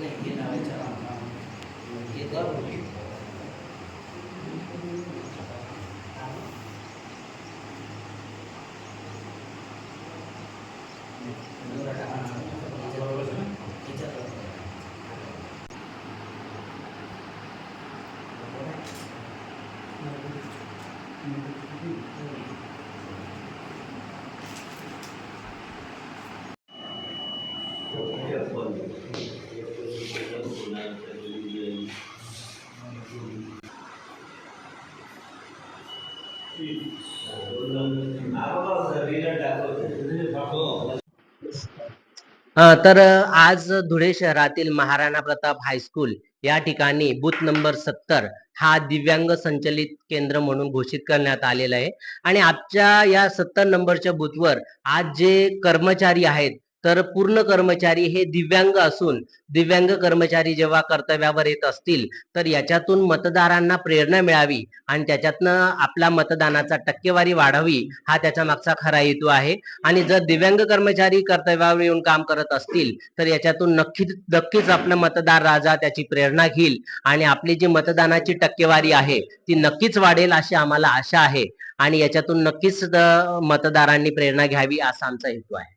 हे नावाच्या हे Thank you. तर आज धुळे शहरातील महाराणा प्रताप हायस्कूल या ठिकाणी बूथ नंबर सत्तर हा दिव्यांग संचलित केंद्र म्हणून घोषित करण्यात आलेला आहे. आणि आजच्या या सत्तर नंबरच्या बूथवर आज जे कर्मचारी आहेत तर पूर्ण कर्मचारी हे दिव्यांग असून दिव्यांग कर्मचारी जेव्हा कर्तव्यावर येत असतील तर याच्यातून मतदारांना प्रेरणा मिळावी आणि त्याच्यातनं आपला मतदानाचा टक्केवारी वाढावी हा त्याच्या मागचा खरा हेतू आहे. आणि जर दिव्यांग कर्मचारी कर्तव्यावर येऊन काम करत असतील तर याच्यातून नक्कीच नक्कीच आपला मतदार राजा त्याची प्रेरणा घेईल आणि आपली जी मतदानाची टक्केवारी आहे ती नक्कीच वाढेल अशी आम्हाला आशा आहे. आणि याच्यातून नक्कीच मतदारांनी प्रेरणा घ्यावी असा आमचा हेतू आहे.